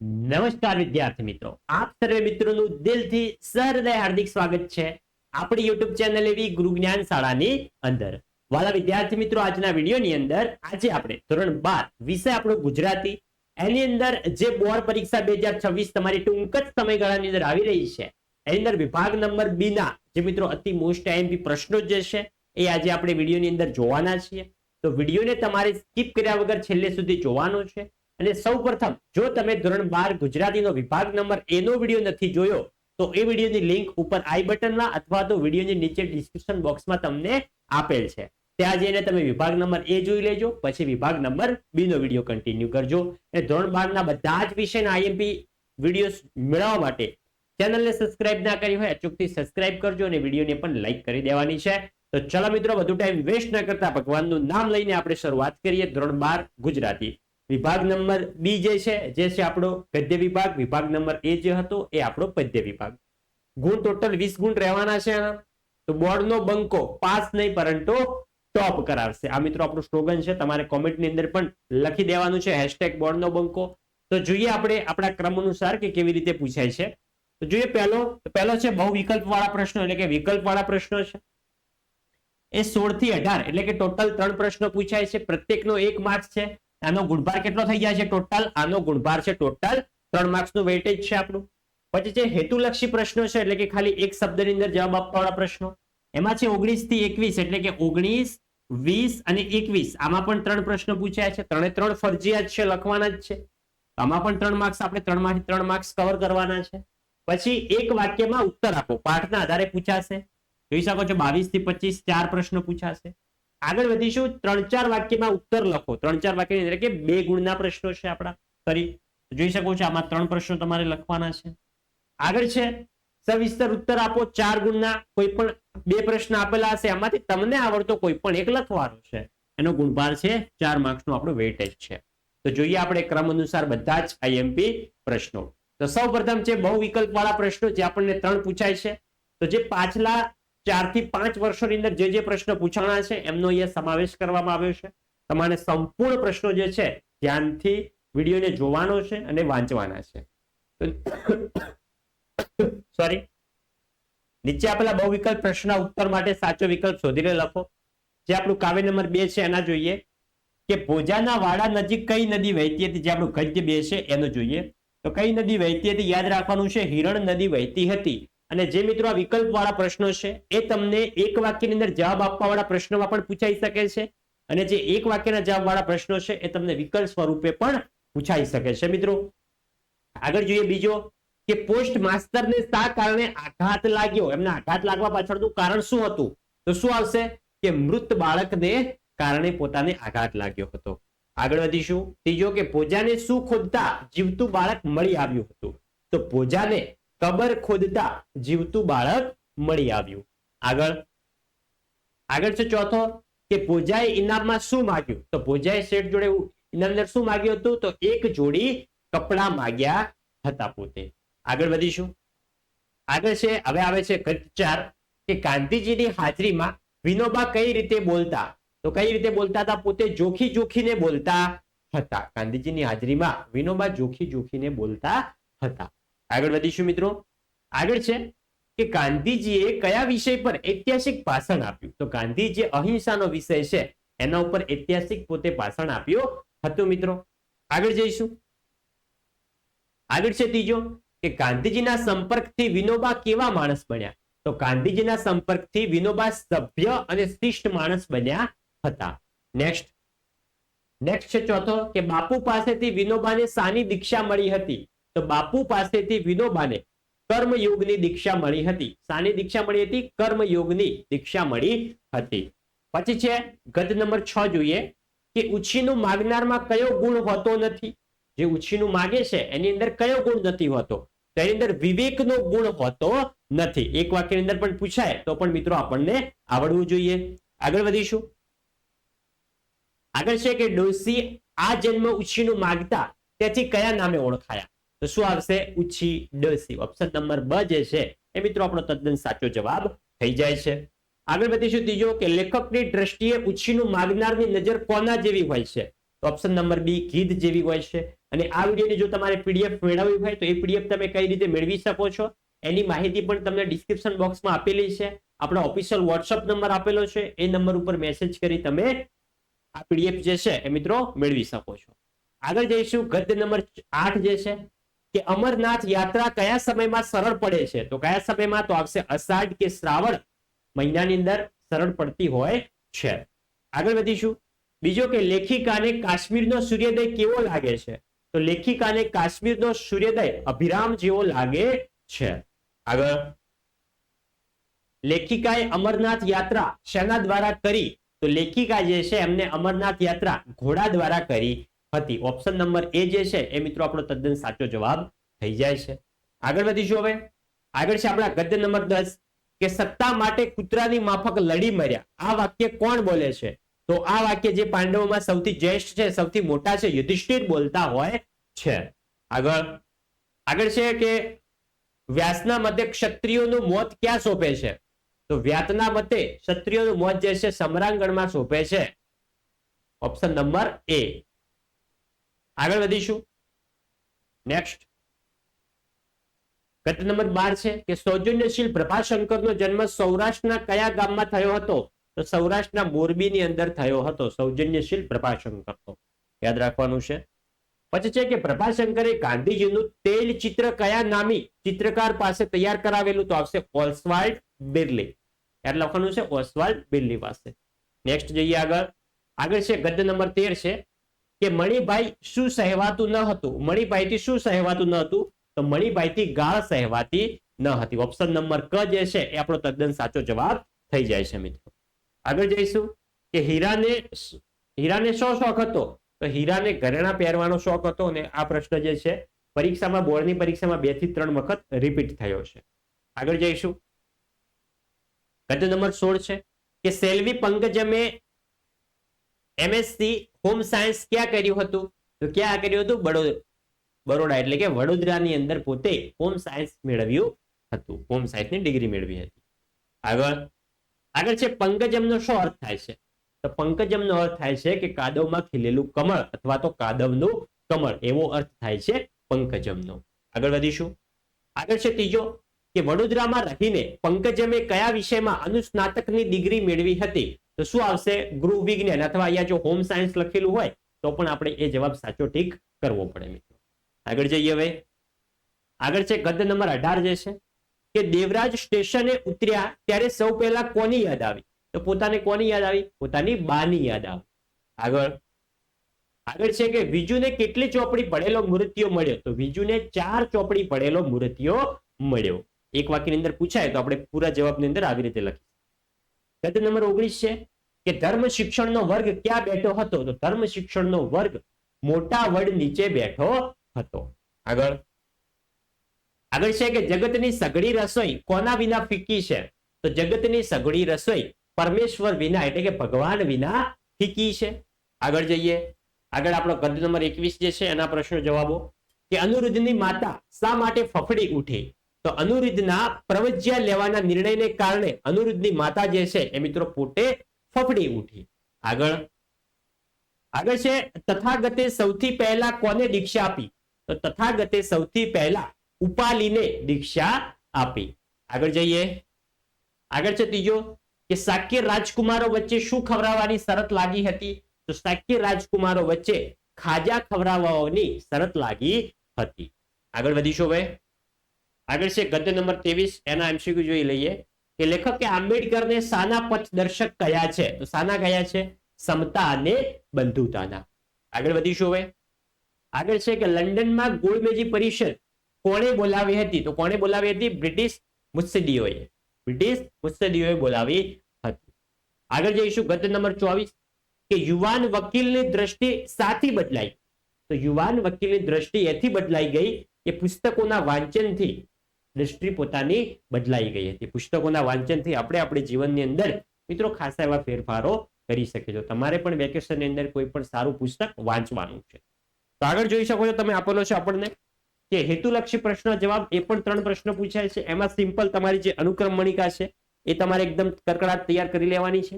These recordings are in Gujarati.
નમસ્કાર વિદ્યાર્થી મિત્રો. આપ સર્વે મિત્રોનું દિલથી સહૃદય હાર્દિક સ્વાગત છે. આપણી યુટ્યુબ ચેનલ એવી ગુરુ જ્ઞાન શાળાની અંદર. વાલા વિદ્યાર્થી મિત્રો, આજના વિડીયોની અંદર આજે આપણે ધોરણ બાર વિષય આપણો ગુજરાતી. એની અંદર જે બોર્ડ પરીક્ષા બે હજાર છવ્વીસ તમારી ટૂંક જ સમયગાળાની અંદર આવી રહી છે. એની અંદર વિભાગ નંબર બી ના જે મિત્રો અતિ મોસ્ટ આઈએમપી પ્રશ્નો જે છે, એ આજે આપણે વિડીયોની અંદર જોવાના છીએ. તો વિડીયોને તમારે સ્કીપ કર્યા વગર છેલ્લે સુધી જોવાનો છે. અને સૌ પ્રથમ જો તમે ધોરણ બાર ગુજરાતીનો વિભાગ નંબર એનો વીડિયો નથી જોયો, તો એ વિડીયોની લિંક ઉપર આઈ બટનમાં અથવા તો વિડીયોની નીચે ડિસ્ક્રિપ્શન બોક્સમાં તમને આપેલ છે. ત્યાં જઈને તમે વિભાગ નંબર એ જોઈ લેજો, પછી વિભાગ નંબર બી નો વીડિયો કન્ટિન્યુ કરજો. અને ધોરણ બાર ના બધા જ વિષયના આઈએમપી વીડિયો મેળવવા માટે ચેનલને સબસ્ક્રાઇબ ના કરી હોય, અચૂકથી સબસ્ક્રાઇબ કરજો અને વિડીયોને પણ લાઈક કરી દેવાની છે. તો ચલો મિત્રો, વધુ ટાઈમ વેસ્ટ ન કરતા ભગવાનનું નામ લઈને આપણે શરૂઆત કરીએ ધોરણ બાર ગુજરાતી. વિભાગ નંબર બી જે છે જે છે આપણો ગદ્ય વિભાગ વિભાગ નંબર એ જે હતો એ આપણો પદ્ય વિભાગ. ગુણ ટોટલ વીસ ગુણ રહેવાના છે. તો બોર્ડનો બંકો પાસ નહીં, પરંતુ ટોપ કરાવશે. આ મિત્રો આપણું સ્લોગન છે, તમારે કોમેન્ટની અંદર પણ લખી દેવાનું છે હેશટેગ બોર્ડનો બંકો. તો જોઈએ આપણે આપણા ક્રમ અનુસાર કે કેવી રીતે પૂછાય છે. તો જોઈએ પહેલો પહેલો છે બહુ વિકલ્પ વાળા પ્રશ્નો, એટલે કે વિકલ્પ વાળા પ્રશ્નો છે. એ સોળથી અઢાર, એટલે કે ટોટલ ત્રણ પ્રશ્નો પૂછાય છે. પ્રત્યેકનો એક માર્ક છે. આનો ગુણભાર કેટલો થઈ જાય છે ટોટલ આનો ગુણભાર છે ટોટલ ત્રણ માર્ક્સનું વેઇટેજ છે આપણું. પછી જે હેતુલક્ષી પ્રશ્નો છે, એટલે કે ખાલી એક શબ્દની અંદર જવાબ આપવા પ્રશ્નો. એમાં છે ઓગણીસથી એકવીસ, એટલે કે ઓગણીસ, વીસ અને એકવીસ. આમાં પણ ત્રણ પ્રશ્નો પૂછ્યા છે. ત્રણે ત્રણ ફરજિયાત છે, લખવાના જ છે. આમાં પણ ત્રણ માર્ક્સ આપણે ત્રણમાંથી ત્રણ માર્ક્સ કવર કરવાના છે. પછી એક વાક્યમાં ઉત્તર આપો. પાઠના આધારે પૂછાશે. જોઈ શકો છો, બાવીસથી પચીસ, ચાર પ્રશ્નો પૂછાશે. આગળ વધીશું. ત્રણ ચાર વાક્યમાં ઉત્તર લખો. ત્રણ ચાર વાક્યની અંદર કે બે ગુણના પ્રશ્નો છે આપણા. ફરી જોઈ શકો છો આમાં ત્રણ પ્રશ્નો તમારે લખવાના છે. આગળ છે, સવિસ્તર ઉત્તર આપો. ચાર ગુણના કોઈ પણ બે પ્રશ્ન આપેલા હશે એમાંથી તમને આવડતો કોઈ પણ એક લખવાનો છે. એનો ગુણભાર છે ચાર માર્ક્સનો આપણો વેટેજ છે. તો જોઈએ આપણે ક્રમ અનુસાર બધા જ આઈએમપી પ્રશ્નો. તો સૌ પ્રથમ છે બહુ વિકલ્પ વાળા પ્રશ્નો જે આપણને ત્રણ પૂછાય છે. તો જે પાછલા ચારથી પાંચ વર્ષોની અંદર જે જે પ્રશ્ન પૂછાણા છે, એમનો અહીંયા સમાવેશ કરવામાં આવ્યો છે. તમારે સંપૂર્ણ પ્રશ્નો જે છે, ધ્યાનથી વિડીયોને જોવાનો છે અને વાંચવાના છે. સોરી નીચે આપેલા બહુ વિકલ્પ પ્રશ્નના ઉત્તર માટે સાચો વિકલ્પ શોધીને લખો. જે આપણું કાવ્ય નંબર બે છે, એના જોઈએ. કે ભોજાના વાડા નજીક કઈ નદી વહેતી હતી? જે આપણું ગદ્ય બે છે, એનું જોઈએ. તો કઈ નદી વહેતી હતી? યાદ રાખવાનું છે, હિરણ નદી વહેતી હતી. અને જે મિત્રો આ વિકલ્પ વાળા પ્રશ્નો છે, એ તમને એક વાક્યની અંદર જવાબ આપવા વાળા પ્રશ્નોમાં પણ પૂછાઈ શકે છે. અને જે એક વાક્યના જવાબ વાળા પ્રશ્નો છે, એ તમને વિકલ્પ સ્વરૂપે પણ પૂછાઈ શકે છે, મિત્રો. આગળ જોઈએ બીજો, કે પોસ્ટ માસ્ટરને શા કારણે આઘાત લાગ્યો? એમને આઘાત લાગવા પાછળનું કારણ શું હતું? તો શું આવશે? કે મૃત બાળકને કારણે પોતાને આઘાત લાગ્યો હતો. આગળ વધીશું. ત્રીજો, કે પોજાને શું ખોદતા જીવતું બાળક મળી આવ્યું હતું? તો ભોજાને કબર ખોદતા જીવતું બાળક મળી આવ્યું. આગળ. આગળ છે ચોથો કે પૂજાએ ઇનામમાં શું માગ્યું? તો પૂજાએ શેઠ જોડે ઇનામ અંદર શું માગ્યું હતું? તો એક જોડી કપડા માગ્યા હતા પોતે. આગળ વધીશું. આગળ છે, હવે આવે છે ચાર કે ગાંધીજીની હાજરીમાં વિનોબા કઈ રીતે બોલતા? તો કઈ રીતે બોલતા હતા? પોતે જોખી જોખીને બોલતા હતા. ગાંધીજીની હાજરીમાં વિનોબા જોખી જોખીને બોલતા હતા. આગળ વધીશું મિત્રો. આગળ છે કે ગાંધીજીએ કયા વિષય પર ઐતિહાસિક ભાષણ આપ્યું? તો ગાંધીજી અહિંસાનો વિષય છે, એના ઉપર ઐતિહાસિક પોતે ભાષણ આપ્યું હતું મિત્રો. આગળ જઈશું. આગળ છે ત્રીજો, કે ગાંધીજીના સંપર્કથી વિનોબા કેવા માણસ બન્યા? તો ગાંધીજીના સંપર્કથી વિનોબા સભ્ય અને શિષ્ટ માણસ બન્યા હતા. નેક્સ્ટ નેક્સ્ટ છે ચોથો, કે બાપુ પાસેથી વિનોબાને સાની દીક્ષા મળી હતી. તો બાપુ પાસેથી વિનોબાને કર્મયોગની દીક્ષા મળી હતી. સાની દીક્ષા મળી હતી? કર્મયોગની દીક્ષા મળી હતી. પછી છે ગત નંબર છ જોઈએ. કે ઉછીનું માગનારમાં કયો ગુણ હોતો નથી? જે ઉછીનું માગે છે, એની અંદર કયો ગુણ નથી હોતો? તો અંદર વિવેકનો ગુણ હોતો નથી. એક વાક્યની અંદર પણ પૂછાય, તો પણ મિત્રો આપણને આવડવું જોઈએ. આગળ વધીશું. આગળ છે કે ડોસી આ જન્મ ઉછીનું માગતા તેથી કયા નામે ઓળખાયા? તો શું આવશે? ઉછી ડસી. ઓપ્શન નંબર બ જે છે, એ મિત્રો આપણો તદ્દન સાચો જવાબ થઈ જાય છે. આગળ વધીશું ત્રીજો? કે લેખકની દ્રષ્ટિએ ઉછીનું માગનારની નજર કોના જેવી હોય છે? તો ઓપ્શન નંબર બી, ગીધ જેવી હોય છે. અને આ વિડીયોની જો તમારે પીડીએફ મેળવવી હોય, તો એ પીડીએફ તમે કઈ રીતે મેળવી શકો છો? એની માહિતી પણ તમને ડિસ્ક્રિપ્શન બોક્સમાં આપેલી છે. આપણો ઓફિશિયલ વોટ્સઅપ નંબર આપેલો છે. એ નંબર ઉપર મેસેજ કરી તમે આ પીડીએફ જે છે, એ મિત્રો મેળવી શકો છો. આગળ જઈશું. ગદ્ય નંબર આઠ જે છે કે અમરનાથ યાત્રા કયા સમયમાં સરળ પડે છે? તો કયા સમયમાં? તો આવશે અષાઢ કે શ્રાવણ મહિનાની અંદર સરળ પડતી હોય છે. આગળ વધીશું. બીજો કે લેખિકાને કાશ્મીરનો સૂર્યોદય કેવો લાગે છે? તો લેખિકાને કાશ્મીરનો સૂર્યોદય અભિરામ જેવો લાગે છે. આગળ. લેખિકાએ અમરનાથ યાત્રા શેના દ્વારા કરી? તો લેખિકા જે છે એમને અમરનાથ યાત્રા ઘોડા દ્વારા કરી હતી. ઓપ્શન નંબર એ જે છે, એ મિત્રો આપણો તદ્દન સાચો જવાબ થઈ જાય છે. આગળ વધીશું હવે. આગળ છે આપણા ગદ્ય નંબર દસ, કે સત્તા માટે કૂતરાની માફક લડી મર્યા. આ વાક્ય કોણ બોલે છે? તો આ વાક્ય જે પાંડવોમાં સૌથી જ્યેષ્ઠ છે, સૌથી મોટા છે, યુધિષ્ઠિર બોલતા હોય છે. આગળ. આગળ છે કે વ્યાસના મતે ક્ષત્રિયોનું મોત ક્યાં સોંપે છે? તો વ્યાતના મતે ક્ષત્રિયોનું મોત જે છે, સમરાંગણમાં સોંપે છે. ઓપ્શન નંબર એ આગળ વધીશું. નેક્સ્ટ ગત નંબર બાર છે કે સૌજન્યશીલ પ્રભાશંકરનો જન્મ સૌરાષ્ટ્રના કયા ગામમાં થયો હતો? તો સૌરાષ્ટ્રના મોરબીની અંદર થયો હતો, સૌજન્યશીલ પ્રભાશંકરનો યાદ રાખવાનું છે. પછી છે કે પ્રભાશંકરે ગાંધીજીનું તેલ ચિત્ર કયા નામી ચિત્રકાર પાસે તૈયાર કરાવેલું? તો આવશે ઓસવાલ્ડ બિરલી. યાદ લખવાનું છે ઓસ્વાલ્ડ બિરલી પાસે. નેક્સ્ટ જઈએ આગળ. આગળ છે ગદ્ય નંબર તેર છે. કે મણિભાઈ શું સહેવાતું ન હતું? મણિભાઈથી શું સહેવાતું ન હતું? તો મણિભાઈથી ગાળ સહેવાતી ન હતી. ઓપ્શન નંબર ક જે છે એ આપણો તદ્દન સાચો જવાબ થઈ જાય છે મિત્રો. આગળ જઈશું. કે હીરાને હીરાને શો શોખ હતો? તો હીરાને ઘરેણા પહેરવાનો શોખ હતો અને આ પ્રશ્ન જે છે, પરીક્ષામાં, બોર્ડની પરીક્ષામાં બેથી ત્રણ વખત રિપીટ થયો છે. આગળ જઈશું. ગદ્ય નંબર સોળ છે કે સેલ્વી પંકજમે એમએસસી હોમ સાયન્સ ક્યાં કર્યું હતું? તો ક્યાં કર્યું હતું? બડોદરા બરોડા, એટલે કે વડોદરાની અંદર પોતે હોમ સાયન્સ મેળવ્યું હતું. હોમ સાયન્સની ડિગ્રી મેળવી હતી. આગળ આગળ છે પંકજમનો શું અર્થ થાય છે? તો પંકજમનો અર્થ થાય છે કે કાદવમાં ખીલેલું કમળ અથવા તો કાદવનું કમળ. એવો અર્થ થાય છે પંકજમનો. આગળ વધીશું. આગળ છે ત્રીજો, કે વડોદરામાં રહીને પંકજમે કયા વિષયમાં અનુસ્નાતકની ડિગ્રી મેળવી હતી? તો શું આવશે? ગૃહ વિજ્ઞાન. અથવા અહીંયા જો હોમ સાયન્સ લખેલું હોય, તો પણ આપણે એ જવાબ સાચો ઠીક કરવો પડે મિત્રો. આગળ જઈએ હવે. આગળ છે ગદ્ય નંબર અઢાર જે છે, કે દેવરાજ સ્ટેશને ઉતર્યા ત્યારે સૌ પહેલા કોની યાદ આવી? તો પોતાને કોની યાદ આવી? પોતાની બાની યાદ આવી. આગળ. આગળ છે કે વિજુને કેટલી ચોપડી પડેલો મૃત્યુ મળ્યો? તો વિજુને ચાર ચોપડી પડેલો મૃત્યુ મળ્યો. એક વાક્યની અંદર પૂછાય તો આપણે પૂરા જવાબની અંદર આવી રીતે લખીશું ગદ્ય નંબર ઓગણીસ છે કે ધર્મ શિક્ષણનો વર્ગ ક્યાં બેઠો હતો? તો ધર્મ શિક્ષણનો વર્ગ મોટા વડ નીચે બેઠો હતો. આગળ. આગળ છે કે જગતની સઘળી રસોઈ કોના વિના ફીકી છે? તો જગતની સઘળી રસોઈ પરમેશ્વર વિના એટલે કે ભગવાન વિના ફીકી છે. આગળ જઈએ. આગળ આપણો ગદ્ય નંબર એકવીસ જે છે એના પ્રશ્નો જવાબો. કે અનુરુદ્ધની માતા શા માટે ફફડી ઉઠી? તો અનુરુદ્ધના પ્રવજ્યા લેવાના નિર્ણયને કારણે અનુરુદ્ધની માતા જે છે એ મિત્રો પોતે ફફડી ઉઠી. આગળ. આગળ છે, તથાગતે સૌથી પહેલા કોને દીક્ષા આપી? તો તથાગતે સૌથી પહેલા ઉપાલીને દીક્ષા આપી. આગળ જઈએ. આગળ છે ત્રીજો, કે શાક્ય રાજકુમારો વચ્ચે શું ખવડાવવાની શરત લાગી હતી? તો શાક્ય રાજકુમારો વચ્ચે ખાજા ખવડાવવાની શરત લાગી હતી. આગળ વધીશું હવે. આગળ છે ગદ્ય નંબર ત્રેવીસ, એના એમસીક્યુ જોઈ લઈએ. કે લેખક કે આંબેડકરને સાના પથદર્શક કયા છે? તો સાના કયા છે? સમતા અને બંધુતાના. આગળ વધીશું હવે. આગળ છે કે લંડનમાં ગોળમેજી પરિષદ કોણે બોલાવી હતી? તો કોણે બોલાવી હતી? બ્રિટિશ મુસ્સદીઓએ બ્રિટિશ મુસ્સદીઓએ બોલાવી હતી. આગળ જઈશું ગદ્ય નંબર ચોવીસ. કે યુવાન વકીલની દ્રષ્ટિ સાથી બદલાઈ. તો યુવાન વકીલની દ્રષ્ટિ એથી બદલાઈ ગઈ કે પુસ્તકોના વાંચનથી દ્રષ્ટિ પોતાની બદલાઈ ગઈ હતી. પુસ્તકોના વાંચનથી આપણે આપણી જીવનની અંદર મિત્રો ખાસા એવા ફેરફારો કરી શકીએ છો તમારે પણ વેકેશનની અંદર કોઈ પણ સારું પુસ્તક વાંચવાનું છે. તો આગળ જોઈ શકો છો તમે આપેલો છે આપણને કે હેતુલક્ષી પ્રશ્ન જવાબ એ પણ ત્રણ પ્રશ્ન પૂછાય છે. એમાં સિમ્પલ તમારી જે અનુક્રમ મણિકા છે એ તમારે એકદમ કડકડાટ તૈયાર કરી લેવાની છે.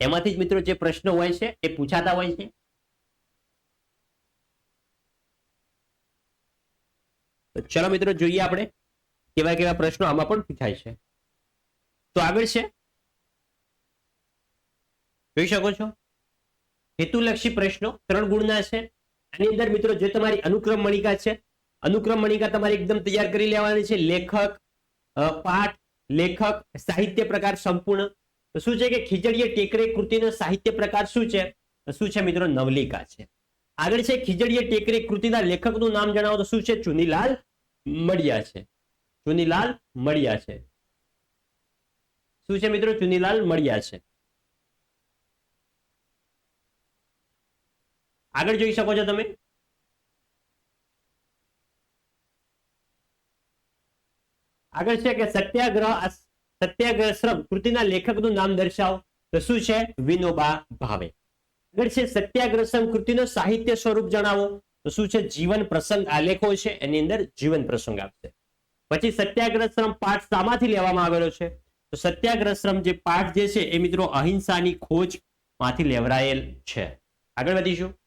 એમાંથી જ મિત્રો જે પ્રશ્નો હોય છે એ પૂછાતા હોય છે. ચલો મિત્રો જોઈએ આપણે કેવા કેવા પ્રશ્નો આમાં પણ પૂછાય છે. તો આગળ છે. જોઈ શકો છો? હેતુલક્ષી પ્રશ્નો ત્રણ ગુણના છે. આની અંદર મિત્રો જે તમારી અનુક્રમ મણિકા છે, અનુક્રમ મણિકા તમારે એકદમ તૈયાર કરી લેવાની છે. લેખક પાઠ, લેખક, સાહિત્ય પ્રકાર સંપૂર્ણ. તો શું છે કે ખીજડીએ ટેકરે કૃતિનો સાહિત્ય પ્રકાર શું છે? શું છે મિત્રો? નવલિકા છે. આગળ છે ખીજડીએ ટેકરે કૃતિના લેખકનું નામ જણાવો તો શું છે? ચુનીલાલ મળ્યા છે. ચુનીલાલ મળ્યા છે. શું છે મિત્રો? ચુનીલાલ મળ્યા છે. આગળ જોઈ શકો છો તમે. આગળ છે કે સત્યાગ્રહ સત્યાગ્રહ શ્રમ કૃતિના લેખકનું નામ દર્શાવો. તો શું છે? વિનોબા ભાવે. આગળ છે સત્યાગ્રહ શ્રમ સાહિત્ય સ્વરૂપ જણાવો. તો શું છે? જીવન પ્રસંગ આલેખો છે, એની અંદર જીવન પ્રસંગ આપશે. પછી સત્યાગ્રહ શ્રમ પાઠ શામાંથી લેવામાં આવેલો છે? તો સત્યાગ્રહ શ્રમ જે પાઠ જે છે એ મિત્રો અહિંસાની ખોજમાંથી લેવરાયેલ છે. આગળ વધીશું.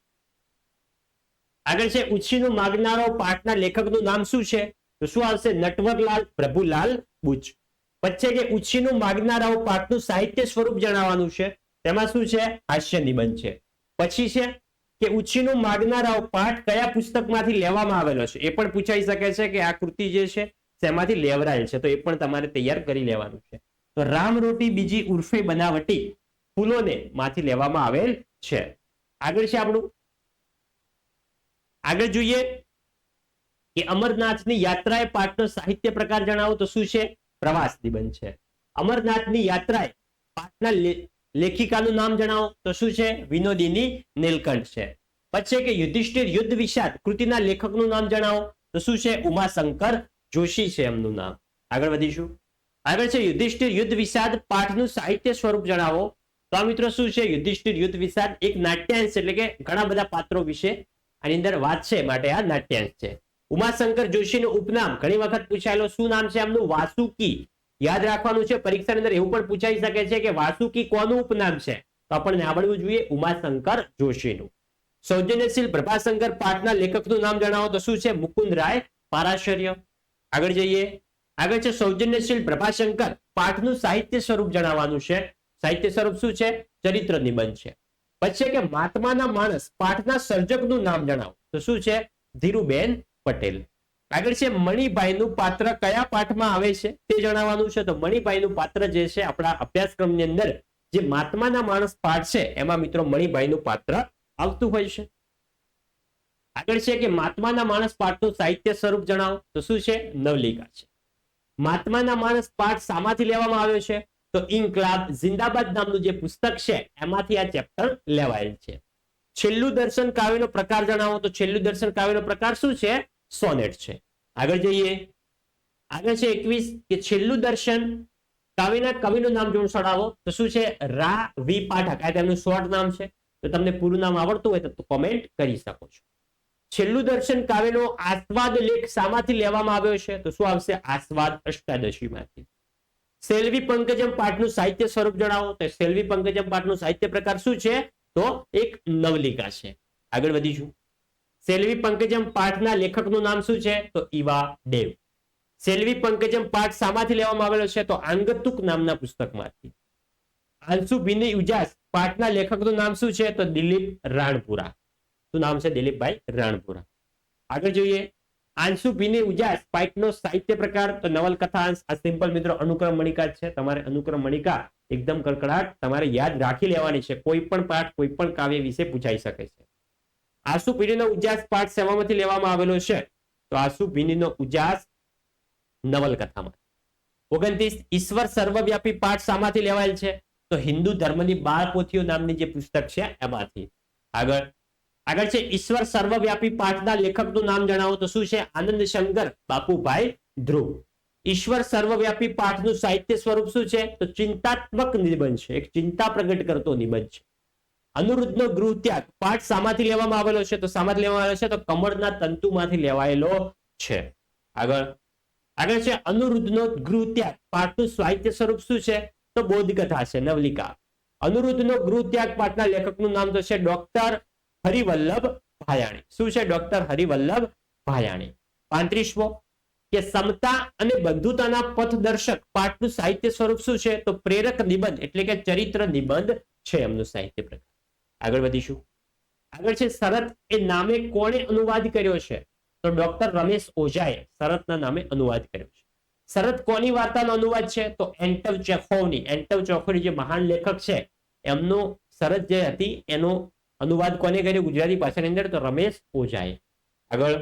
આગળ છે, ઉછીનું માગનારો પાઠના લેખકનું નામ શું છે? તો શું આવશે? નટવરલાલ પ્રભુલાલ બુચ. વચ્ચે કે ઉછીનું માગનારાઓ પાઠનું સાહિત્ય સ્વરૂપ જણાવવાનું છે? તેમાં શું છે? હાસ્ય નિબંધ છે. પછી છે કે ઉછીનું માગનારાઓ પાઠ કયા પુસ્તકમાંથી લેવામાં આવેલો છે? એ પણ પૂછાઈ શકે છે કે આ કૃતિ જે છે તેમાંથી લેવરાયેલ છે? તો એ પણ તમારે તૈયાર કરી લેવાનું છે. તો રામ રોટી બીજી ઉર્ફે બનાવટી ફૂલોને માંથી લેવામાં આવેલ છે. આગળ છે આપણું. આગળ જોઈએ કે અમરનાથની યાત્રાએ પાઠનો સાહિત્ય પ્રકાર જણાવો તો શું છે? પ્રવાસ નિબંધ છે. અમરનાથની યાત્રાએ પાઠના લેખિકાનું નામ જણાવો. તો શું છે? વિનોદીની નીલકંઠ છે. પછી કે યુધિષ્ઠિર યુદ્ધ વિષાદ કૃતિના લેખકનું નામ જણાવો. તો શું છે? ઉમાશંકર જોશી છે એમનું નામ. આગળ વધીશું. આગળ છે યુધિષ્ઠિર યુદ્ધ વિષાદ પાઠનું સાહિત્ય સ્વરૂપ જણાવો. તો આ મિત્રો શું છે? યુધિષ્ઠિર યુદ્ધ વિષાદ એક નાટ્યાંશ એટલે કે ઘણા બધા પાત્રો વિશે આની અંદર વાત છે માટે આ નાટ્યાંશ છે. ઉમાશંકર જોશીનું ઉપનામ ઘણી વખત પૂછાયેલો શું નામ છે? એમનું વાસુકી. યાદ રાખવાનું છે, પરીક્ષાની અંદર એવું પણ પૂછાઈ શકે છે કે વાસુકી કોનું ઉપનામ છે? તો આપણને આવડવું જોઈએ ઉમાશંકર જોશીનું. સૌજન્યશીલ પ્રભાશંકર પાઠના લેખકનું નામ જણાવો તો શું છે? મુકુંદ રાય પારાશર્ય. આગળ જઈએ. આગળ છે, સૌજન્યશીલ પ્રભાશંકર પાઠનું સાહિત્ય સ્વરૂપ જણાવવાનું છે. સાહિત્ય સ્વરૂપ શું છે? ચરિત્ર નિબંધ છે. પછી કે મહાત્માના માણસ પાઠના સર્જકનું નામ જણાવો. તો શું છે? ધીરુબેન પટેલ. આગળ છે, મણિભાઈનું પાત્ર કયા પાઠમાં આવે છે તે જણાવવાનું છે. તો મણિભાઈનું પાત્ર જે છે, આપણા અભ્યાસક્રમની અંદર જે મહાત્માના માણસ પાઠ છે, એમાં મિત્રો મણિભાઈનું પાત્ર આવતું હોય છે. આગળ છે કે મહાત્માના માણસ પાઠનું સાહિત્ય સ્વરૂપ જણાવો. તો શું છે? નવલિકા છે. મહાત્માના માણસ પાઠ શામાંથી લેવામાં આવ્યો છે? તો ઇન્કલાબ જિંદાબાદ નામનું જે પુસ્તક છે, એમાંથી આ ચેપ્ટર લેવાયેલ છે. છેલ્લું દર્શન કાવ્યનો પ્રકાર જણાવો. તો છેલ્લું દર્શન કાવ્યનો પ્રકાર શું છે? સોનેટ છે. આગળ જઈએ. આગળ છે એકવીસ, કે છેલ્લું દર્શન. કાવ્યના કવિનું નામ જો સડાવો તો શું છે? રા વી પાઠક. આ તેમનું શોર્ટ નામ છે. તો તમને પૂરું નામ આવડતું હોય તો કોમેન્ટ કરી શકો છો. છેલ્લું દર્શન કાવ્યનો આસ્વાદ લેખ શામાંથી લેવામાં આવ્યો છે. તો શું આવશે? આસ્વાદ અષ્ટાદશીમાંથી. સેલ્વી પંકજમ પાઠનું સાહિત્ય સ્વરૂપ જણાવો. તો સેલ્વી પંકજમ પાઠનું સાહિત્ય પ્રકાર શું છે? તો એક નવલિકા છે. આગળ વધીશું. સેલ્વી પંકજમ પાઠના લેખકનું નામ શું છે? તો ઈવા દેવ સેલ્વી પંકજમ પાઠ શામાંથી લેવામાં આવેલો છે? તો આંગતુક નામના પુસ્તકમાંથી. આંસુ બિની ઉજાસ પાઠના લેખકનું નામ શું છે? તો દિલીપ રાણપુરા. શું નામ છે દિલીપભાઈ? રાણપુરા. આગળ જોઈએ. આંસુ ભીની ઉજાસ પાઠનો સાહિત્ય પ્રકાર, તો નવલકથા અંશ, આ સિમ્પલ મિત્રો અનુક્રમ મણિકા છે. તમારે અનુક્રમ મણિકા એકદમ કડકડાટ તમારે યાદ રાખી લેવાની છે. કોઈ પણ પાઠ, કોઈ પણ કાવ્ય વિશે પૂછાઈ શકે છે. આંસુ ઉજાસ પાઠ સેવામાંથી લેવામાં આવેલો છે. તો આંસુ ઉજાસ નવલકથામાં. ઓગણત્રીસ ઈશ્વર સર્વવ્યાપી પાઠ શામાંથી લેવાયેલ છે? તો હિન્દુ ધર્મની બાળ પોથીઓ નામની જે પુસ્તક છે એમાંથી. આગળ. આગળ છે ઈશ્વર સર્વવ્યાપી પાઠના લેખકનું નામ જણાવો તો શું છે? આનંદ શંકર બાપુભાઈ ધ્રુવ. ઈશ્વર સર્વવ્યાપી પાઠનું સાહિત્ય સ્વરૂપ શું છે? તો ચિંતાત્મક નિબંધ છે. એક ચિંતા પ્રગટ કરતો નિબંધ છે. અનુરુદ્ધનો ગૃહ ત્યાગ. પાઠ સામાથી લેવામાં આવેલો છે. તો સામાથી લેવામાં આવેલો છે તો કમળના તંતુમાંથી લેવાયેલો છે. આગળ. આગળ છે અનુરુદ્ધનો ગૃહ ત્યાગ. પાઠનું સાહિત્ય સ્વરૂપ શું છે? તો બોધકથા છે, નવલિકા. અનુરુદ્ધનો ગૃહ ત્યાગ પાઠના લેખકનું નામ તો છે ડોક્ટર હરિવલ્લભ ભાયાણી. શું છે ડોક્ટર હરિવલ્લભ ભાયાણી? પાંત્રીસમો. કે સમતા અને બંધુતાના પથદર્શક. પાઠનું સાહિત્ય સ્વરૂપ શું છે? તો પ્રેરક નિબંધ. એટલે કે ચરિત્ર નિબંધ છે એમનું સાહિત્ય પ્રકાર. આગળ વધીશું. આગળ છે શરત એ નામે કોણે અનુવાદ કર્યો છે? તો ડોક્ટર રમેશ ઓઝાએ શરતના નામે અનુવાદ કર્યો છે. શરત કોની વાર્તાનો અનુવાદ છે? તો એન્ટવ ચેખોવની. એન્ટવ ચેખોવની જે મહાન લેખક છે, એમનો શરત જે હતી, એનો અનુવાદ કોને કર્યો? ગુજરાતી ભાષાની અંદર તો રમેશ ઓઝાએ. આગળ.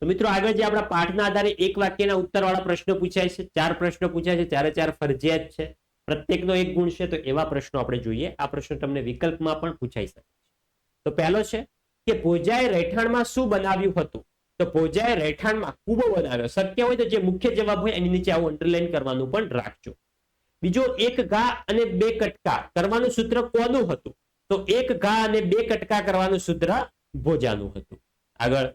તો મિત્રો આગળ જે આપણા પાઠના આધારે એક વાક્યના ઉત્તરવાળા પ્રશ્નો પૂછાય છે, ચાર પ્રશ્નો પૂછાય છે, ચારે ચાર ફરજિયાત છે. પ્રત્યેકનો એક ગુણ છે, તો એવા પ્રશ્નો આપણે જોઈએ. આ પ્રશ્ન તમને વિકલ્પમાં પણ પૂછાઈ શકે તો પહેલો છે કે ભોજાએ રહેઠાણમાં શું બનાવ્યું હતું? તો ભોજાએ રહેઠાણમાં કૂબો બનાવ્યો. શક્ય હોય તો જે મુખ્ય જવાબ હોય એની નીચે આવું અંડરલાઈન કરવાનું પણ રાખજો. બીજો એક ઘા અને બે કટકા કરવાનું સૂત્ર કોનું હતું? તો એક ઘા અને બે કટકા કરવાનું સૂત્ર ભોજાનું હતું. આગળ.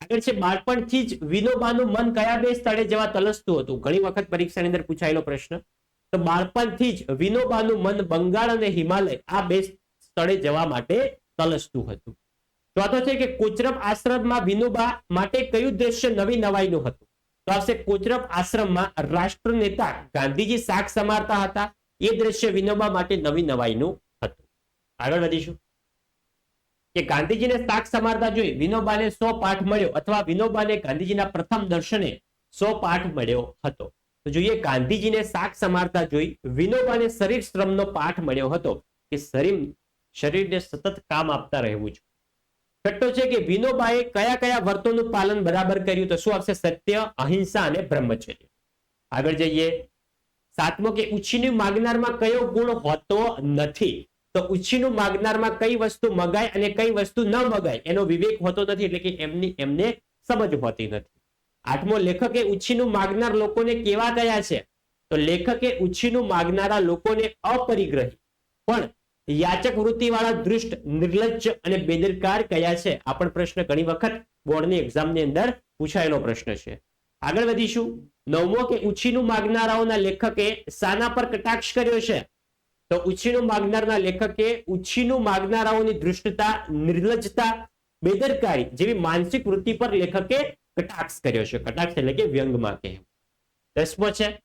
આગળ છે બાળપણથી જ વિનોબાનું મન કયા બે સ્થળે જવા તલસતું હતું? ઘણી વખત પરીક્ષાની અંદર પૂછાયેલો પ્રશ્ન. તો બાળપણથી જ વિનોબાનું મન બંગાળ અને હિમાલય આ બે સ્થળે જવા માટે તલસતું હતું. ચોથો છે કે કોચરબ આશ્રમમાં વિનોબા માટે કયું દ્રશ્ય નવી નવાઈનું હતું? તો આવશે કોચરબ આશ્રમમાં રાષ્ટ્ર નેતા ગાંધીજી શાક સમારતા હતા. એ દ્રશ્ય વિનોબા માટે નવી નવાઈનું હતું. આગળ વધીશું. કે ગાંધીજીને શાક સમારતા જોઈ વિનોબાને સો પાઠ મળ્યો અથવા વિનોબાને ગાંધીજીના પ્રથમ દર્શને સો પાઠ મળ્યો હતો. તો જોઈએ, ગાંધીજીને શાક સમારતા જોઈ, વિનોબાને શરીર શ્રમનો પાઠ મળ્યો હતો કે શરીર, શરીરને સતત કામ આપતા રહેવું જોઈએ. છઠ્ઠો છે કે વિનોબાએ કયા કયા વર્તોનું પાલન બરાબર કર્યું તો શું આવશે? સત્ય, અહિંસા અને બ્રહ્મચર્ય. આગળ જઈએ. સાતમો કે ઉછીનું માગનારમાં કયો ગુણ હોતો નથી? તો ઉછીનું માગનારમાં કઈ વસ્તુ મગાય અને કઈ વસ્તુ ન મગાય એનો વિવેક હોતો નથી, એટલે કે એમની, એમને સમજ હોતી નથી. આઠમો, લેખકે ઉછીનું માગનાર લોકોને કેવા કયા છે? તો લેખકે ઉછીનું માગનારા લોકોને અપરિગ્રહી. પણ યાચક વૃત્તિવાળા દૃષ્ટ, નિર્લજ્જ અને બેદરકાર કયા છે? આ પણ પ્રશ્ન ઘણી વખત બોર્ડની એક્ઝામની અંદર પૂછાયેલો પ્રશ્ન છે. આગળ વધીશું. નવમો કે ઉછીનું માગનારાઓના લેખકે શાના પર કટાક્ષ કર્યો છે? તો ઉછીનું માગનારના લેખકે ઉછીનું માગનારાઓની દૃષ્ટતા, નિર્લજ્જતા, બેદરકારી જેવી માનસિક વૃત્તિ પર લેખકે કટાક્ષ કર્યો છે. કટાક્ષ એટલે કે વ્યંગમાં કહેવું દસમો છે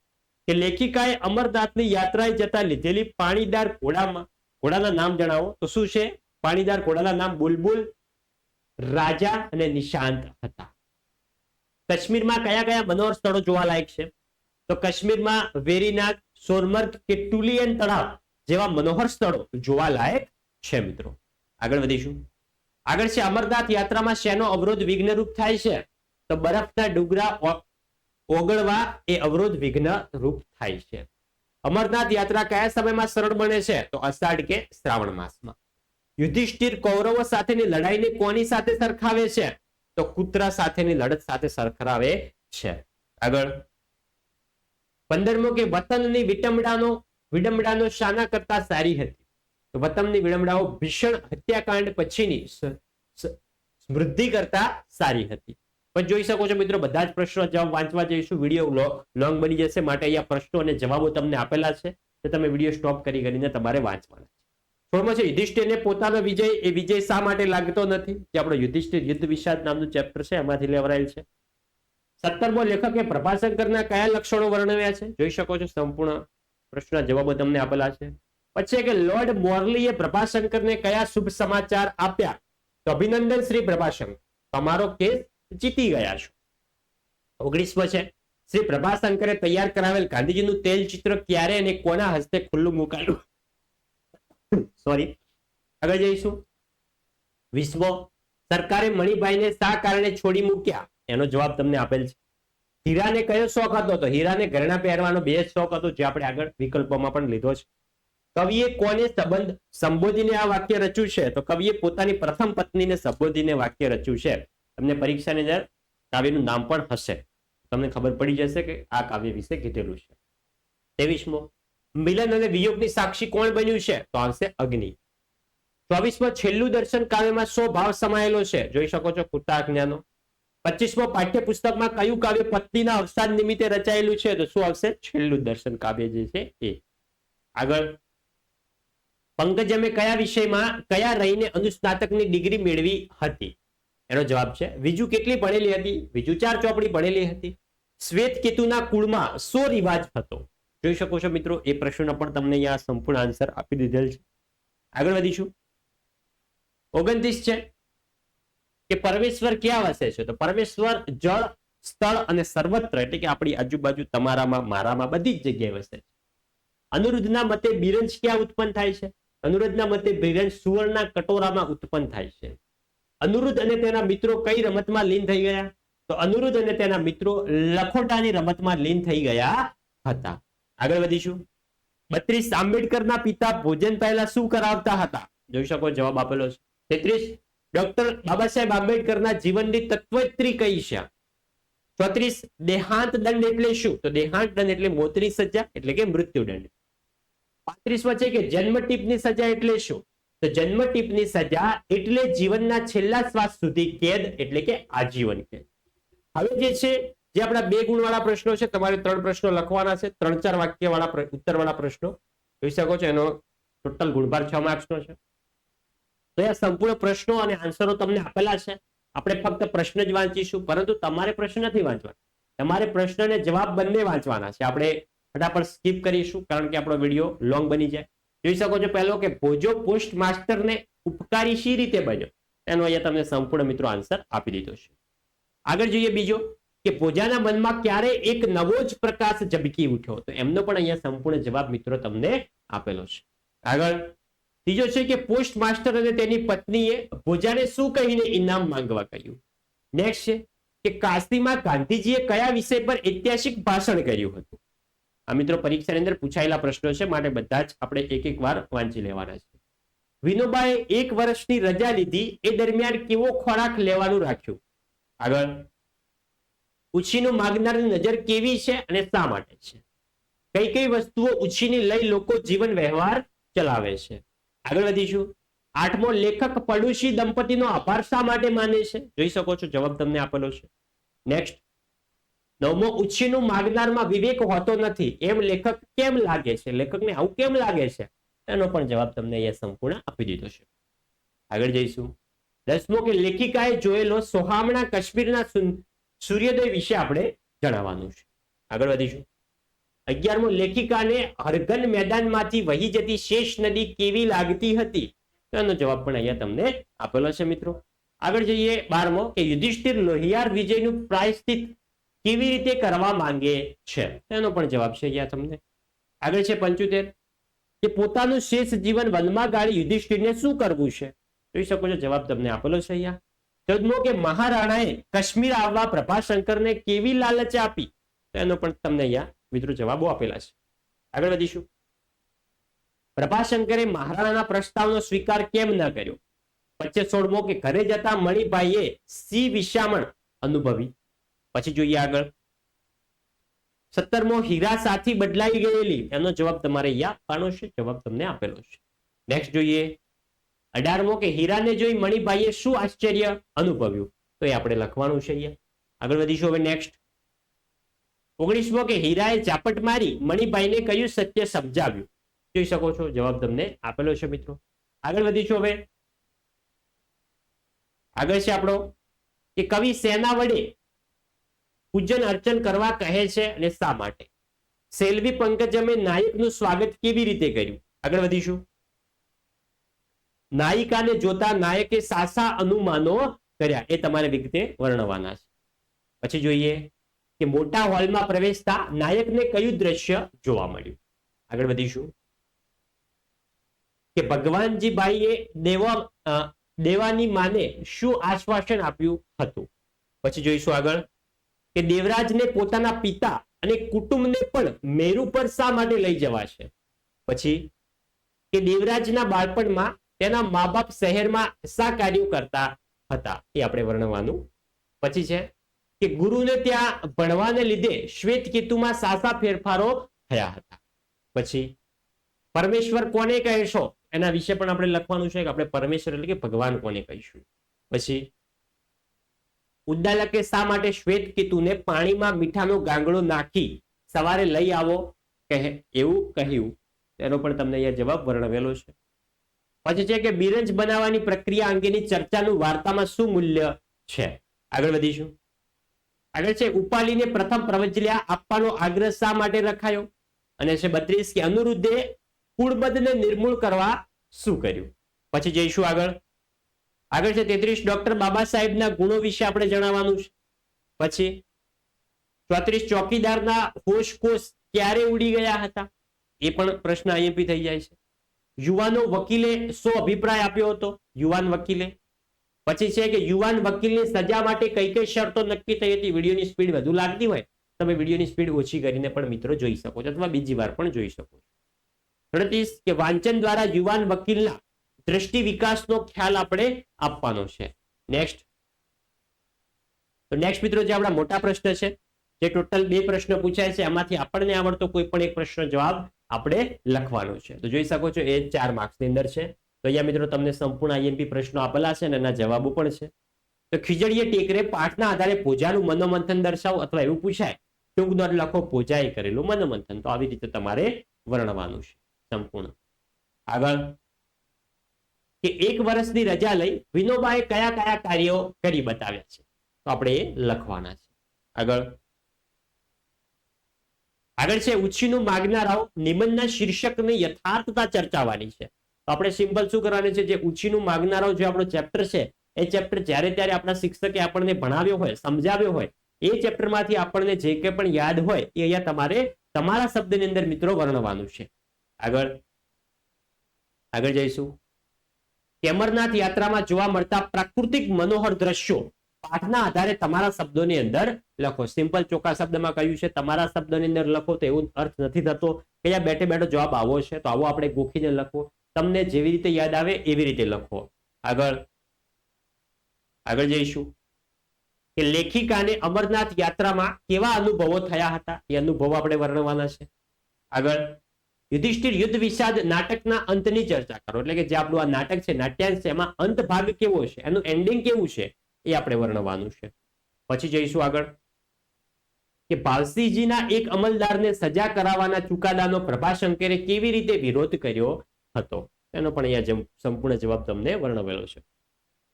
કે લેખિકાએ અમરનાથની યાત્રાએ જતા લીધેલી પાણીદાર ઘોડામાં, ઘોડાના નામ જણાવો. તો શું છે? પાણીદાર ઘોડાના નામ બુલબુલ, રાજા અને નિશાંત હતા. કાશ્મીરમાં કયા કયા મનોહર સ્થળો જોવાલાયક છે? તો કાશ્મીરમાં વેરીનાગ સોરમર્ગ કે ટુલિયન તળાવ જેવા મનોહર સ્થળો જોવાલાયક છે મિત્રો. આગળ વધીશું. આગળ છે અમરનાથ યાત્રામાં શેનો અવરોધ વિઘ્નરૂપ થાય છે? તો બરફના ડુંગરા ઓગળવા એ અવરોધ વિઘ્ન રૂપ થાય છે. અમરનાથ યાત્રા કયા સમયમાં સરળ બને છે? તો અષાઢ કે શ્રાવણ માસમાં. યુધિષ્ઠિર કૌરવો સાથેની લડાઈને કોની સાથે સરખાવે છે? તો કૂતરા સાથેની લડત સાથે સરખાવે છે. આગળ. પંદરમો કે વતનની વિટંબડાનો વિડંબડાનો શાના કરતા સારી હતી. તો વતનની વિડંબડાઓ ભીષણ હત્યાકાંડ પછીની સ્મૃદ્ધિ કરતા સારી હતી. પણ જોઈ શકો છો મિત્રો, બધા જ પ્રશ્નો જવાબ વાંચવા જઈશું. વીડિયો લોંગ બની જશે માટે અહીંયા પ્રશ્નો અને જવાબો તમને આપેલા છે, તો તમે વીડિયો સ્ટોપ કરી કરીને તમારે વાંચવાના છે. સોળમો છે, યુધિષ્ઠિરને પોતાનો વિજય, એ વિજય શા માટે લાગતો નથી? જે આપણો યુધિષ્ઠિર યુદ્ધ વિષાદ નામનું ચેપ્ટર છે, એમાંથી લેવરાયેલ છે. સત્તરમો લેખકે પ્રભાશંકરના કયા લક્ષણો વર્ણવ્યા છે? જોઈ શકો છો, સંપૂર્ણ પ્રશ્નના જવાબો તમને આપેલા છે. પછી કે લોર્ડ મોરલીએ પ્રભાશંકરને કયા શુભ સમાચાર આપ્યા? તો અભિનંદન શ્રી પ્રભાશંકર. તમારો કેસ જીતી ગયા છો. ઓગણીસમો છે. શ્રી પ્રભાશંકરે તૈયાર કરાવેલ ગાંધીજીનું તેલ ચિત્ર ક્યારે અને કોના હસ્તે ખુલ્લું મુકાયું? સોરી આગળ જઈશું. વીસમો. સરકારે મણિભાઈને શા કારણે છોડી મૂક્યા? એનો જવાબ તમને આપેલ છે. હીરાને કયો શોખ હતો? તો હીરાને ઘરેણા પહેરવાનો બે શોખ હતો, જે આપણે આગળ વિકલ્પોમાં પણ લીધો છે. કવિએ કોને સંબંધ સંબોધીને આ વાક્ય રચ્યું છે? તો કવિએ પોતાની પ્રથમ પત્નીને સંબોધીને વાક્ય રચ્યું છે. તમને પરીક્ષાની અંદર કાવ્યનું નામ પણ હશે. તમને ખબર પડી જશે કે આ કાવ્ય વિશે કીધેલું છે. ત્રેવીસમો, મિલન અને વિયોગની સાક્ષી કોણ બન્યું છે? તો આવશે અગ્નિ. ચોવીસમો, છેલ્લું દર્શન કાવ્યમાં સો ભાવ સમાયેલો છે. જોઈ શકો છો કૃતાજ્ઞાનો પચીસમો, પાઠ્યપુસ્તકમાં કયું કાવ્ય પત્નીના અવસાન નિમિત્તે રચાયેલું છે? તો શું આવશે? છેલ્લું દર્શન કાવ્ય જે છે એ. આગળ. પંકજમે કયા વિષયમાં, કયા રહીને અનુસ્નાતકની ડિગ્રી મેળવી હતી? એનો જવાબ છે, વિજુ કેટલી ભણેલી હતી? વિજુ ચાર ચોપડી ભણેલી હતી. શ્વેત કેતુના કુળમાં સો રિવાજ હતો. જોઈ શકો છો મિત્રો, એ પ્રશ્નનો પણ તમને અહીંયા સંપૂર્ણ આન્સર આપી દીધેલ છે. આગળ વધીશું. ઓગણત્રીસ છે કે પરમેશ્વર ક્યાં વસે છે? તો પરમેશ્વર જળ, સ્થળ અને સર્વત્ર એટલે કે આપણી આજુબાજુ તમારામાં, મારામાં બધી જ જગ્યાએ વસે છે. અનુરુદ્ધના મતે બિરંજ ક્યાં ઉત્પન્ન થાય છે? અનુરુદ્ધના મતે બિરંજ સુવર્ણના કટોરામાં ઉત્પન્ન થાય છે. અનુરુદ્ધ અને તેના મિત્રો કઈ રમતમાં લીન થઈ ગયા? તો અનુરુદ્ધ અને તેના મિત્રો લખોટાની રમતમાં લીન થઈ ગયા હતા. આગળ વધીશું. બત્રીસ, આંબેડકરના પિતા ભોજન પહેલા શું કરાવતા હતા? જોઈ શકો, જવાબ આપેલો છે. તેત્રીસ, ડોક્ટર બાબા સાહેબ આંબેડકરના જીવનની તત્વત્રી કઈ છે? ચોત્રીસ, દેહાંત દંડ એટલે શું? તો દેહાંત દંડ એટલે મોતની સજા, એટલે કે મૃત્યુદંડ. પાંત્રીસ છે કે જન્મ ટીપની સજા એટલે શું? તો જન્મ ટીપની સજા એટલે જીવનના છેલ્લા શ્વાસ સુધી કેદ એટલે કે આજીવન કેદ. હવે જે છે, જે આપણા બે ગુણ વાળા પ્રશ્નો છે, તમારે ત્રણ પ્રશ્નો લખવાના છે, ત્રણ ચાર વાક્ય વાળા ઉત્તર વાળા પ્રશ્નો. જોઈ શકો છો એનો ટોટલ ગુણભાર છ માર્ક્સનો છે. તો એ સંપૂર્ણ પ્રશ્નો અને આન્સરો તમને આપેલા છે. આપણે ફક્ત પ્રશ્ન જ વાંચીશું, પરંતુ તમારે પ્રશ્ન નથી વાંચવા તમારે પ્રશ્ન અને જવાબ બંને વાંચવાના છે. આપણે ફટાફટ સ્કીપ કરીશું, કારણ કે આપણો વીડિયો લોંગ બની જાય. જોઈ શકો છો પહેલો કે ભોજો પોસ્ટ માસ્ટરને ઉપકારી શી રીતે બન્યો? એનો અહીંયા તમને સંપૂર્ણ મિત્રો આન્સર આપી દીધો છે. આગળ જોઈએ બીજો કે ભોજાના મનમાં ક્યારે એક નવો જ પ્રકાશ ઝબકી ઉઠ્યો તો એમનો પણ અહીંયા સંપૂર્ણ જવાબ મિત્રો તમને આપેલો છે. આગળ ત્રીજો છે કે પોસ્ટ માસ્ટર અને તેની પત્નીએ ભોજાને શું કહીને ઇનામ માંગવા કહ્યું? નેક્સ્ટ છે કે કાશીમાં ગાંધીજીએ કયા વિષય પર ઐતિહાસિક ભાષણ કર્યું હતું? આ મિત્રો પરીક્ષાની અંદર પૂછાયેલા પ્રશ્નો છે, માટે બધા જ આપણે એક એક વાર વાંચી લેવાના છે. વિનોબાએ એક વર્ષની રજા લીધી, એ દરમિયાન કેવો ખોરાક લેવાનું રાખ્યું? આગળ. ઉછીનું માગનારની નજર કેવી છે અને શા માટે છે? કઈ કઈ વસ્તુઓ ઉછીની લઈ લોકો જીવન વ્યવહાર ચલાવે છે? આગળ વધીશું. આઠમો, લેખક પડોશી દંપતીનો આભાર શા માટે માને છે? જોઈ શકો છો, જવાબ તમને આપેલો છે. નેક્સ્ટ નવમો, ઉછીનું માગનારમાં વિવેક હોતો નથી. એમ લેખક કેમ લાગે છે? લેખકને આવું કેમ લાગે છે? એનો પણ જવાબ તમને અહીંયા સંપૂર્ણ આપી દીધો છે. આગળ જઈશું. દસમો કે લેખિકાએ જોયેલો સોહામણા કાશ્મીરના સૂર્યોદય વિશે આપણે જણાવવાનું છે. આગળ વધીશું. અગિયારમો, લેખિકાને હરગન મેદાનમાંથી વહી જતી શેષ નદી કેવી લાગતી હતી? એનો જવાબ પણ અહીંયા તમને આપેલો છે મિત્રો. આગળ જઈએ બારમો કે યુધિષ્ઠિર લોહિયાર વિજયનું પ્રાયશ્ચિત કેવી રીતે કરવા માંગે છે? એનો પણ જવાબ છે અહીંયા તમને. આગળ છે પંચોતેર. કે પોતાનું શેષ જીવન વનમાં ગાળી યુધિષ્ઠિરને શું કરવું છે? જોઈ શકો છો, જવાબ તમને આપેલો છે અહીંયા. ચૌદમો કે મહારાણાએ કાશ્મીર આવવા પ્રભાશંકરને કેવી લાલચ આપી? એનો પણ તમને અહીંયા મિત્રો જવાબો આપેલા છે. આગળ વધીશું. પ્રભાશંકરે મહારાણાના પ્રસ્તાવનો સ્વીકાર કેમ ન કર્યો? વચ્ચે સોળમો કે ઘરે જતા મણિભાઈએ સી વિશામણ અનુભવી. પછી જોઈએ આગળ. સત્તરમો, હીરા સાથી બદલાઈ ગયેલી. એનો જવાબ તમારે આપવાનો છે, જવાબ તમને આપેલો છે. નેક્સ્ટ જોઈએ. અઢારમો કે હીરાને જોઈ મણિભાઈએ શું આશ્ચર્ય અનુભવ્યું? તો એ આપણે લખવાનું છે અહીંયા. આગળ વધીશું હવે નેક્સ્ટ ઓગણીસમો કે હીરાએ ઝાપટ મારી મણિભાઈને કયું સત્ય સમજાવ્યું? જોઈ શકો છો, જવાબ તમને આપેલો છે મિત્રો. આગળ વધીશું હવે. આગળ છે આપણો. કે કવિ સેના વડે પૂજન અર્ચન કરવા કહે છે અને શા માટે? સેલ્વી પંકજમે નાયકનું સ્વાગત કેવી રીતે કર્યું? આગળ વધીશું. નાયિકાને જોતા નાયકે સાસા અનુમાનો કર્યા. એ તમારે વિગતે વર્ણવાના છે. પછી જોઈએ કે મોટા હોલમાં પ્રવેશતા નાયકને કયું દ્રશ્ય જોવા મળ્યું? આગળ વધીશું. કે ભગવાનજીભાઈએ દેવા દેવાની માને શું આશ્વાસન આપ્યું હતું? પછી જોઈશું આગળ. કે દેવરાજને પોતાના પિતા અને કુટુંબને પણ મેરુ પર શા માટે લઈ જવાશે? પછી કે દેવરાજના બાળપણમાં તેના મા બાપ શહેરમાં શા કાર્યો કરતા હતા? એ આપણે વર્ણવાનું. પછી છે કે ગુરુને ત્યાં ભણવાને લીધે શ્વેત કેતુમાં સાસા ફેરફારો થયા હતા? પછી પરમેશ્વર કોને કહેશો? એના વિશે પણ આપણે લખવાનું છે કે આપણે પરમેશ્વર એટલે કે ભગવાન કોને કહીશું? પછી ઉદ્દાલકે શા માટે શ્વેત કેતુને પાણીમાં મીઠાનો ગાંગડો નાખી સવારે લઈ આવો? કહે, એવું કહ્યું. તેનો પણ તમને અહીંયા જવાબ વર્ણવેલો છે. પછી છે કે બિરંજ બનાવવાની પ્રક્રિયા અંગેની ચર્ચાનું વાર્તામાં શું મૂલ્ય છે? આગળ વધીશું. આગળ છે, ઉપાલીને પ્રથમ પ્રવચલ્યા આપવાનો આગ્રહ શા માટે રખાયો? અને છે, બત્રીસ કે અનુરુદ્ધે કુળબદને નિર્મૂળ કરવા શું કર્યું? પછી જઈશું આગળ. આગળ છે તેત્રીસ, ડોક્ટર બાબા સાહેબના ગુણો વિશે આપણે જણાવવાનું છે. પછી ચોત્રીસ, ચોકીદારના હોશકોશ ક્યારે ઉડી ગયા હતા? એ પણ પ્રશ્ન આઈએમપી થઈ જાય છે. યુવાનો વકીલે શો અભિપ્રાય આપ્યો હતો? યુવાન વકીલે. પછી છે કે યુવાન વકીલની સજા માટે કઈ કઈ શરતો નક્કી થઈ હતી? વિડીયોની સ્પીડ વધુ લાગતી હોય તમે વિડીયોની સ્પીડ ઓછી કરીને પણ મિત્રો જોઈ શકો છો અથવા બીજી વાર પણ જોઈ શકો છો. અડતીસ કે વાંચન દ્વારા યુવાન વકીલના દ્રષ્ટિ વિકાસનો ખ્યાલ આપણે આપવાનો છે. નેક્સ્ટ તો નેક્સ્ટ મિત્રો જે આપણા મોટા પ્રશ્ન છે, જે ટોટલ બે પ્રશ્ન પૂછાય છે, એમાંથી આપણને આવડતો કોઈ પણ એક પ્રશ્ન જવાબ આપણે લખવાનો છે. તો જોઈ શકો છો એ ચાર માર્ક્સની અંદર છે. તો અહીંયા મિત્રો તમને સંપૂર્ણ આઈએમપી પ્રશ્નો આપેલા છે અને એના જવાબો પણ છે. તો ખીજડીએ ટેકરે પાઠના આધારે પૂજાનું મનોમંથન દર્શાવો અથવા એવું પૂછાય ટૂંક નોટ લખો પૂજાએ કરેલું મનોમંથન. તો આવી રીતે તમારે વર્ણવાનું છે. સંપૂર્ણ. આગળ. કે એક વર્ષની રજા લઈ વિનોબાએ કયા કયા કાર્યો કરી બતાવ્યા છે? તો આપણે એ લખવાના છે. આગળ. આગળ છે, ઉછીનું માગનારાઓ નિબંધના શીર્ષકની યથાર્થતા ચર્ચાવાની છે. તો આપણે સિમ્પલ શું કરવાનું છે? જે ઉછીનું માગનારાઓ જે આપણો ચેપ્ટર છે, એ ચેપ્ટર જ્યારે ત્યારે આપણા શિક્ષકે આપણને ભણાવ્યો હોય, સમજાવ્યો હોય, એ ચેપ્ટરમાંથી આપણને જે કંઈ પણ યાદ હોય, એ અહીંયા તમારે તમારા શબ્દની અંદર મિત્રો વર્ણવાનું છે. આગળ. આગળ જઈશું. કેમરનાથ યાત્રામાં જોવા મળતા પ્રાકૃતિક મનોહર દ્રશ્યો. પાઠના આધારે તમારા શબ્દોની અંદર લખો. સિમ્પલ ચોખ્ખા શબ્દમાં કહ્યું છે, તમારા શબ્દોની અંદર લખો તો એવું અર્થ નથી થતો કે જ્યાં બેઠે બેઠો જવાબ આવો છે, તો આવો આપણે ગોખીને લખો. તમને જેવી રીતે યાદ આવે એવી રીતે લખો. આગળ આગળ જઈશું. કે લેખિકાને અમરનાથ યાત્રામાં કેવા અનુભવો થયા હતા? એ અનુભવો આપણે વર્ણવાના છે. આગળ યુધિષ્ઠિર યુદ્ધ વિષાદ નાટકના અંતની ચર્ચા કરો. એટલે કે જે આપણું આ નાટક છે, નાટ્યાંશ છે, એમાં અંત ભાગ કેવો છે? એનું એન્ડિંગ કેવું છે? એ આપણે વર્ણવાનું છે. પછી જઈશું આગળ. કે ભાવસિંહજીના એક અમલદારને સજા કરાવવાના ચુકાદાનો પ્રભાશંકરે કેવી રીતે વિરોધ કર્યો હતો? એનો પણ અહીંયા સંપૂર્ણ જવાબ તમને વર્ણવેલો છે.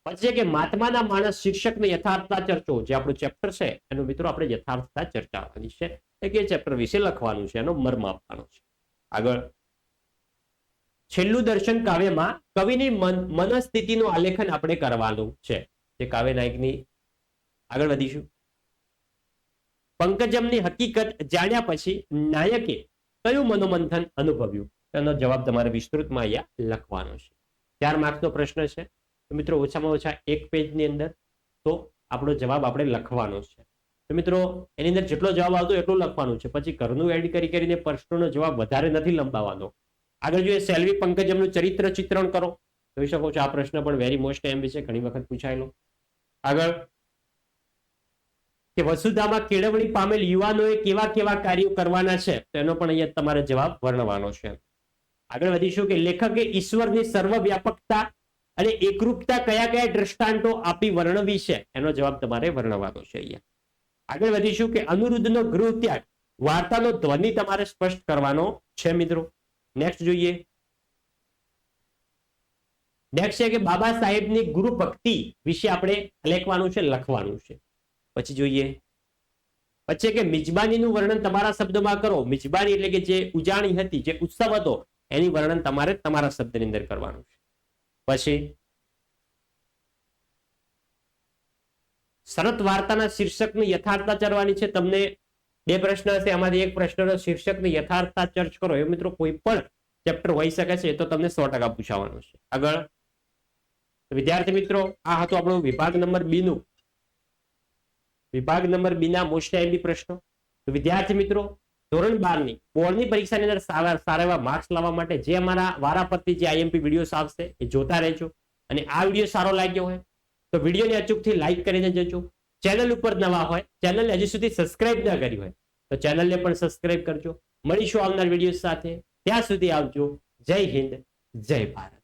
પછી કે મહાત્માના માણસ શિક્ષકને યથાર્થતા ચર્ચો, જે આપણું ચેપ્ટર છે, એનું મિત્રો આપણે યથાર્થતા ચર્ચાવાની છે એટલે કે ચેપ્ટર વિશે લખવાનું છે, એનો મર્મ આપવાનો છે. આગળ. છેલ્લું દર્શન કાવ્યમાં કવિની મનસ્થિતિનું આલેખન આપણે કરવાનું છે. જે કાવ્ય નાયકની આગળ વધીશું. પંકજમની હકીકત જાણ્યા પછી નાયકે કયું મનોમંથન અનુભવ્યું? એનો જવાબ તમારે વિસ્તૃતમાં અહીંયા લખવાનો છે. ચાર માર્ક્સનો પ્રશ્ન છે. મિત્રો, ઓછામાં ઓછા એક પેજની અંદર તો આપણો જવાબ આપણે લખવાનો છે. તો મિત્રો, એની અંદર જેટલો જવાબ આવતો એટલું લખવાનું છે. પછી ઘરનું એડ કરી કરીને પ્રશ્નોનો જવાબ વધારે નથી લંબાવવાનો. આગળ જોઈએ, સેલ્વી પંકજમનું ચરિત્ર ચિત્રણ કરો. જોઈ શકો છો, આ પ્રશ્ન પણ વેરી મોસ્ટ એમબી વિશે ઘણી વખત પૂછાયેલો. આગળ, કે વસુધામાં કેળવણી પામેલ યુવાનોએ કેવા કેવા કાર્યો કરવાના છે? તો એનો પણ અહીંયા તમારે જવાબ વર્ણવાનો છે. આગળ વધીશું કે લેખકે ઈશ્વરની સર્વવ્યાપકતા અને એકરૂપતા કયા કયા દ્રષ્ટાંતો આપી વર્ણવી છે? એનો જવાબ તમારે વર્ણવાનો છે અહીંયા. આગળ વધીશું કે અનુરુદ્ધનો ગૃહ ત્યાગ. વાર્તાનો ધ્વનિ તમારે સ્પષ્ટ કરવાનો છે, મિત્રો. નેક્સ્ટ જોઈએ. નેક્સ્ટ છે કે બાબા સાહેબની ગુરુ ભક્તિ વિશે આપણે લેખવાનું છે, લખવાનું છે. પછી જોઈએ. પછી કે મિજબાનીનું વર્ણન તમારા શબ્દમાં કરો. મિજબાની એટલે કે જે ઉજાણી હતી, જે ઉત્સવ હતો, એની વર્ણન તમારે તમારા શબ્દની અંદર કરવાનું છે. પછી શરત વાર્તાના શીર્ષકની યથાર્થતા ચરવાની છે. તમને બે પ્રશ્ન હશે. એમાંથી એક પ્રશ્નનો શીર્ષકની યથાર્થતા ચર્ચ કરો. એ મિત્રો કોઈ પણ ચેપ્ટર હોઈ શકે છે. તો તમને સો ટકા પૂછાવાનું છે. આગળ. વિદ્યાર્થી મિત્રો, આ હતો આપણો વિભાગ નંબર બી નું. વિભાગ નંબર બી ના મોસ્ટ આઈએમપી પ્રશ્નો. તો વિદ્યાર્થી મિત્રો, ધોરણ બારની બોર્ડની પરીક્ષાની અંદર સારા સારા એવા માર્ક્સ લાવવા માટે જે અમારા વારાફરતી જે આઈએમપી વિડીયોસ આવશે એ જોતા રહેજો. અને આ વીડિયો સારો લાગ્યો હોય તો વિડીયોને અચૂકથી લાઈક કરીને જજો ચેનલ ઉપર નવા હોય ચેનલ હજી સુધી સબસ્ક્રાઇબ ના કરી હોય, તો ચેનલને પણ સબસ્ક્રાઇબ કરજો. મળીશું આવનાર વીડિયો સાથે. ત્યાં સુધી આવજો. જય હિન્દ, જય ભારત.